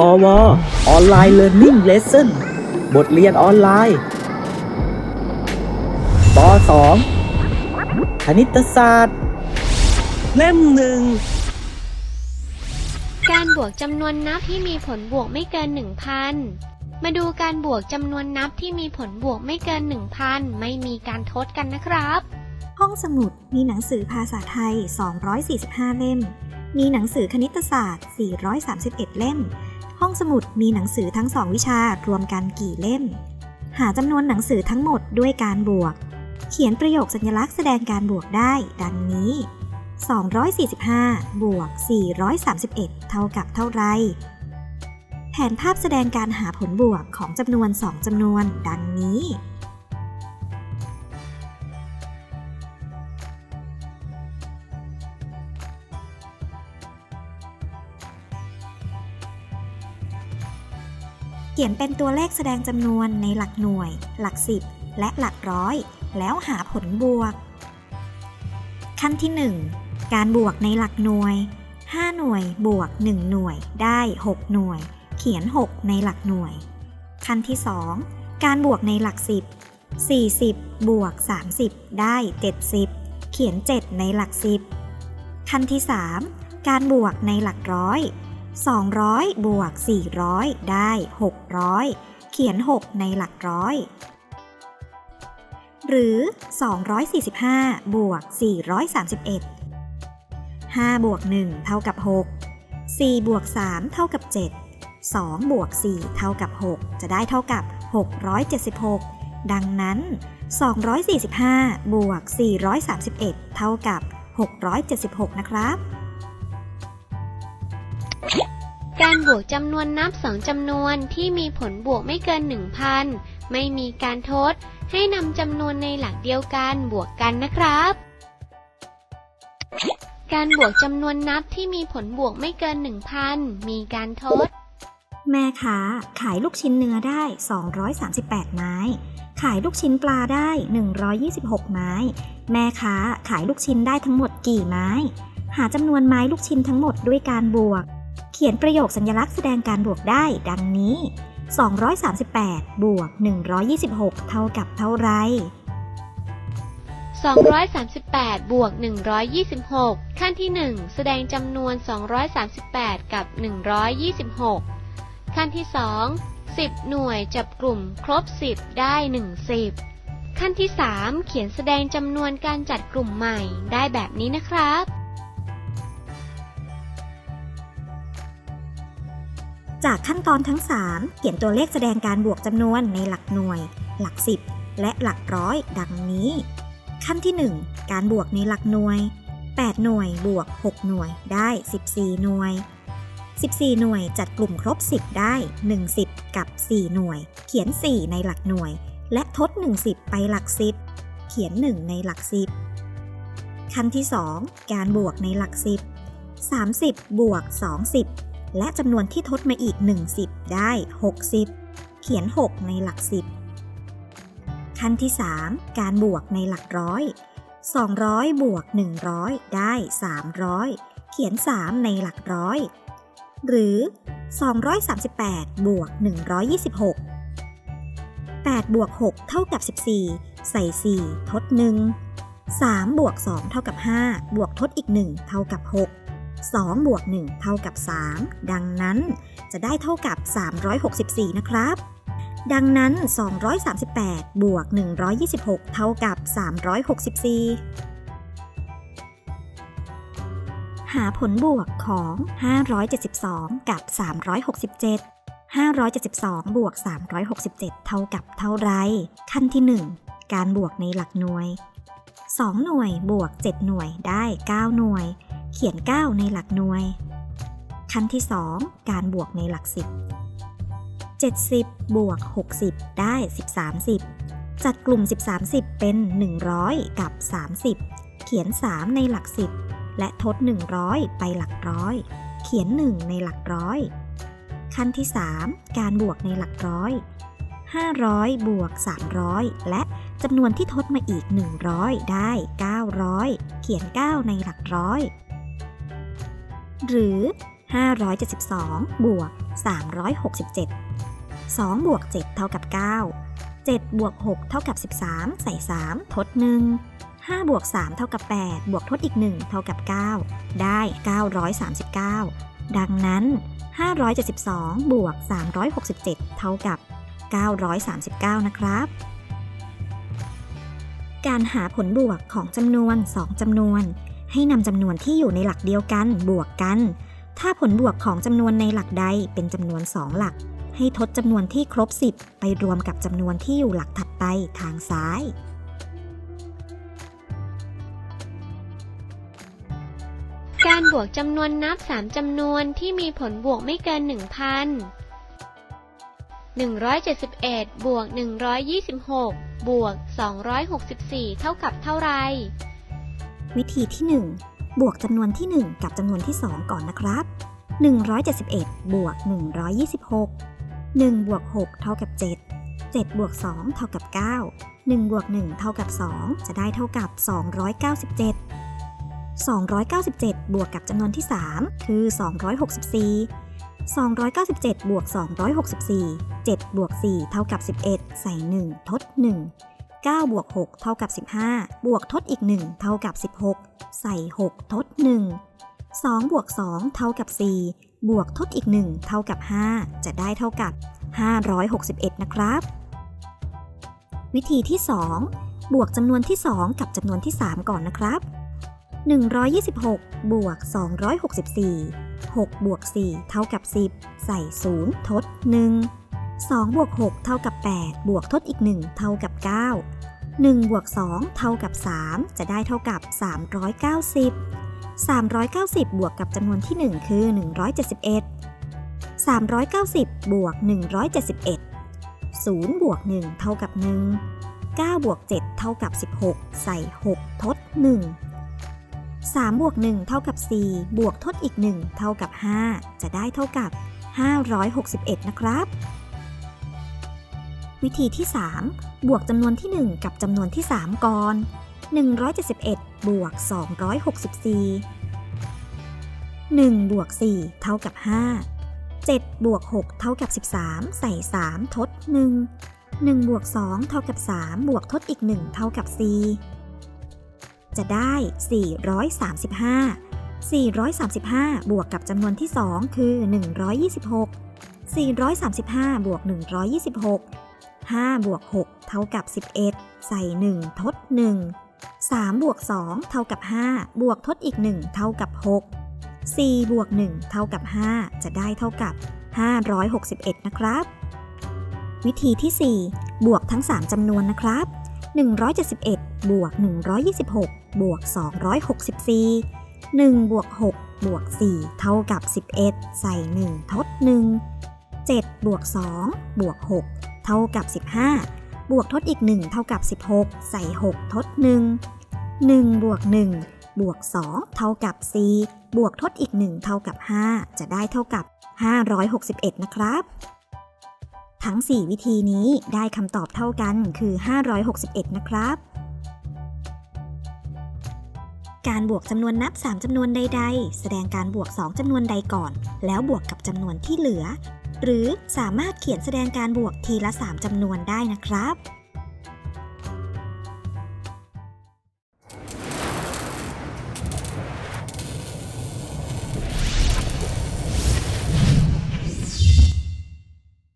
พอวออนไลน์เรียนรู้เลสเซ่นบทเรียนออนไลน์ป .2 คณิตศาสตร์ เล่มหนึ่ง การบวกจำนวนนับที่มีผลบวกไม่เกิน 1,000 มาดูการบวกจำนวนนับที่มีผลบวกไม่เกิน 1,000 ไม่มีการทดกันนะครับ ห้องสมุดมีหนังสือภาษาไทย 245 เล่ม มีหนังสือคณิตศาสตร์ 431 เล่ม ห้องสมุดมีหนังสือทั้งสองวิชารวมกันกี่เล่ม หาจำนวนหนังสือทั้งหมดด้วยการบวก เขียนประโยคสัญลักษณ์แสดงการบวกได้ ดังนี้ 245 บวก 431 เท่ากับเท่าไร แผนภาพแสดงการหาผลบวกของจำนวน 2จำนวน ดังนี้ เขียนเป็นตัวเลขแสดงจำนวนในหลักหน่วย หลักสิบ และหลักร้อย แล้วหาผลบวก ขั้นที่ 1 การบวกในหลักหน่วย 5 หน่วยบวก 1 หน่วยได้ 6 หน่วย เขียน 6 ในหลักหน่วย ขั้นที่ 2 การบวกในหลักสิบ40 บวก 30 ได้ 70 เขียน 7 ในหลักสิบขั้นที่ 3 การบวกในหลักร้อย 200 บวก 400 ได้ 600 เขียน 6 ในหลักร้อย หรือ 245 บวก 431 5 บวก 1 เท่ากับ 6 4 บวก 3 เท่ากับ 7 2 บวก 4 เท่ากับ 6 จะได้เท่ากับ 676 ดังนั้น 245 บวก 431 เท่ากับ 676 นะครับ การบวกจำนวนนับสองจำนวนที่มีผลบวกไม่เกิน 1,000 ไม่มีการทด ให้นำจำนวนในหลักเดียวกันบวกกันนะครับ การบวกจำนวนนับที่มีผลบวกไม่เกิน 1,000 มีการทด แม่ค้าขายลูกชิ้นเนื้อได้ 238 ไม้ ขายลูกชิ้นปลาได้ 126 ไม้ แม่ค้าขายลูกชิ้นได้ทั้งหมดกี่ไม้ หาจำนวนไม้ลูกชิ้นทั้งหมดด้วยการบวก เขียนประโยคสัญลักษณ์แสดงการบวกได้ ดังนี้ 238 บวก 126 เท่ากับเท่าไร 238 บวก 126 ขั้นที่ 1 แสดงจำนวน 238 กับ 126 ขั้นที่ 2 10 หน่วยจับกลุ่มครบ 10 ได้10ขั้นที่ 3 เขียนแสดงจำนวนการจัดกลุ่มใหม่ได้แบบนี้นะครับ จากขั้นตอนทั้ง 3 เขียนตัวเลขแสดงการบวกจำนวนในหลักหน่วย หลัก10และหลักร้อย ดังนี้ ขั้นที่ 1 การบวกในหลักหน่วย 8 หน่วยบวก 6 หน่วยได้ 14 หน่วย 14 หน่วยจัดกลุ่มครบ 10 ได้1 10 กับ 4 หน่วย เขียน 4 ในหลักหน่วย และทด 1 10 ไปหลัก 10 เขียน 1 ในหลัก 10 ขั้นที่ 2 การบวกในหลัก 10 30 บวก 20 และจำนวนที่ทดมาอีก 10 ได้ 60 เขียน 6 ในหลัก 10 ขั้นที่ 3 การบวกในหลักร้อย 200 บวก 100 ได้ 300 เขียน 3 ในหลักร้อย หรือ 238 บวก 126 8 บวก 6 เท่ากับ 14 ใส่ 4 ทด 1 3 บวก 2 เท่ากับ 5 บวกทดอีก 1 เท่ากับ 6 2 บวก 1 เท่ากับ 3 ดังนั้นจะได้เท่ากับ 364 นะครับ ดังนั้น 238 บวก 126 เท่ากับ 364 หาผลบวกของ 572 กับ 367 572 บวก 367 เท่ากับเท่าไร ขั้นที่ 1 การบวกในหลักหน่วย 2 หน่วยบวก 7 หน่วยได้ 9 หน่วย เขียน 9 ในหลักหน่วย ขั้นที่ 2 การบวกในหลัก 10 70 บวก 60 ได้10 30 จัดกลุ่ม10 30 เป็น 100 กับ 30 เขียน 3 ในหลัก 10 และทด 100 ไปหลักร้อย เขียน 1 ในหลักร้อย ขั้นที่ 3 การบวกในหลักร้อย500 บวก 300 และจำนวนที่ทดมาอีก 100 ได้ 900 เขียน 9 ในหลักร้อย หรือ 572 บวก 367 2 บวก 7 เท่ากับ 9 7 บวก 6 เท่ากับ 13 ใส่ 3 ทด 1 5 บวก 3 เท่ากับ 8 บวกทดอีก 1 เท่ากับ 9 ได้ 939 ดังนั้น 572 บวก 367 เท่ากับ 939 นะครับ การหาผลบวกของจำนวน 2จำนวน ให้นำจำนวนที่อยู่ในหลักเดียวกันบวกกัน ถ้าผลบวกของจำนวนในหลักใดเป็นจำนวน 2 หลัก ให้ทดจำนวนที่ครบ 10 ไปรวมกับจำนวนที่อยู่หลักถัดไปทางซ้าย การบวกจำนวนนับ 3จำนวนที่มีผลบวกไม่เกิน 1,000 171 บวก 126 บวก 264 เท่ากับเท่าไหร่ วิธีที่ 1 บวกจำนวนที่ 1 กับจำนวนที่ 2 ก่อนนะครับ 171 บวก 126 1บวก6เท่ากับ 7 7บวก2เท่ากับ 9 1บวก1เท่ากับ 2 จะได้เท่ากับ 297 297 บวกกับจำนวนที่ 3 คือ 264 297 บวก 264 7 บวก 4 เท่ากับ 11 ใส่ 1 ทด 1 9 บวก 6 เท่ากับ 15 บวกทดอีก 1 เท่ากับ 16 ใส่ 6 ทด 1 2 บวก 2 เท่ากับ 4 บวกทดอีก 1 เท่ากับ 5 จะได้เท่ากับ 561 นะครับ วิธีที่ 2 บวกจำนวนที่ 2 กับจำนวนที่ 3 ก่อนนะครับ 126 บวก 264 6 บวก 4 เท่ากับ 10 ใส่ 0 ทด 1 2 บวก 6 เท่ากับ 8 บวกทดอีก 1 เท่ากับ 9 1บวก2เท่ากับ 3 จะได้เท่ากับ 390 390 บวกกับจำนวนที่ 1 คือ 171 390 บวก 171 0 บวก 1 เท่ากับ 1 9 บวก 7 เท่ากับ 16 ใส่ 6 ทด 1 3 บวก 1 เท่ากับ 4 บวกทดอีก 1 เท่ากับ 5 จะได้เท่ากับ 561 นะครับ วิธีที่ 3 บวกจำนวนที่ 1 กับจำนวนที่ 3 ก่อน 171 บวก 264 1 บวก 4 เท่ากับ 5 7 บวก 6 เท่ากับ 13 ใส่ 3 ทด 1 1 บวก 2 เท่ากับ 3 บวกทดอีก 1 เท่ากับ 4 จะได้ 435 435 บวกกับจำนวนที่ 2 คือ 126 435 บวก 126 5บวก6เท่ากับ 11 ใส่ 1 ทด 1 3 บวก 2 เท่ากับ 5 บวกทดอีก 1 เท่ากับ 6 4 บวก 1 เท่ากับ 5 จะได้เท่ากับ 561 นะครับ วิธีที่ 4 บวกทั้ง 3จำนวนนะครับ 171 บวก 126 บวก 264 1 บวก 6 บวก 4 เท่ากับ 11 ใส่ 1 ทด 1 7 บวก 2 บวก 6 เท่ากับ 15 บวกทดอีก 1 เท่ากับ 16 ใส่ 6 ทด 1 1 บวก 1 บวก 2 เท่ากับ 4 บวกทดอีก 1 เท่ากับ 5 จะได้เท่ากับ 561 นะครับ ทั้ง 4 วิธีนี้ได้คำตอบเท่ากันคือ 561 นะครับ การบวกจำนวนนับ 3จำนวนใด ๆ แสดงการบวก 2จำนวนใดก่อน แล้วบวกกับจำนวนที่เหลือ หรือสามารถเขียนแสดงการบวกทีละ 3จำนวนได้นะครับ